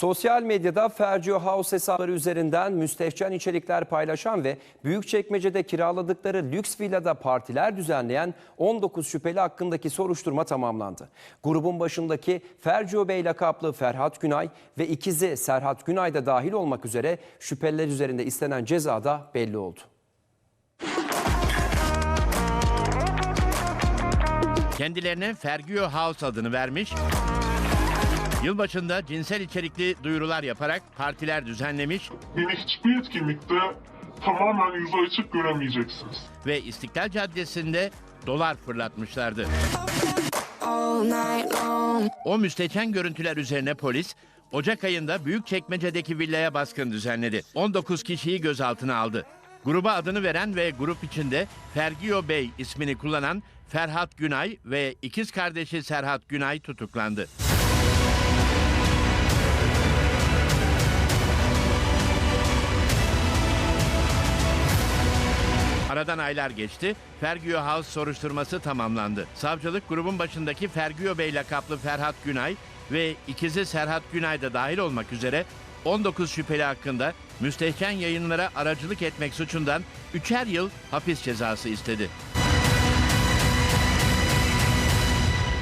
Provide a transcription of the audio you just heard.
Sosyal medyada Fergio House hesapları üzerinden müstehcen içerikler paylaşan ve Büyükçekmece'de kiraladıkları lüks villada partiler düzenleyen 19 şüpheli hakkındaki soruşturma tamamlandı. Grubun başındaki Fergio Bey lakaplı Ferhat Günay ve ikizi Serhat Günay da dahil olmak üzere şüpheliler üzerinde istenen ceza da belli oldu. Kendilerine Fergio House adını vermiş. Yılbaşında cinsel içerikli duyurular yaparak partiler düzenlemiş Beni hiçbir etkinlikte tamamen yüzü açık göremeyeceksiniz. ve İstiklal Caddesi'nde dolar fırlatmışlardı. all night long. O müstehcen görüntüler üzerine polis Ocak ayında Büyükçekmece'deki villaya baskın düzenledi. 19 kişiyi gözaltına aldı. Gruba adını veren ve grup içinde Fergio Bey ismini kullanan Ferhat Günay ve ikiz kardeşi Serhat Günay tutuklandı. Aradan aylar geçti. Fergio House soruşturması tamamlandı. Savcılık grubun başındaki Fergio Bey lakaplı Ferhat Günay ve ikizi Serhat Günay da dahil olmak üzere 19 şüpheli hakkında müstehcen yayınlara aracılık etmek suçundan 3'er yıl hapis cezası istedi.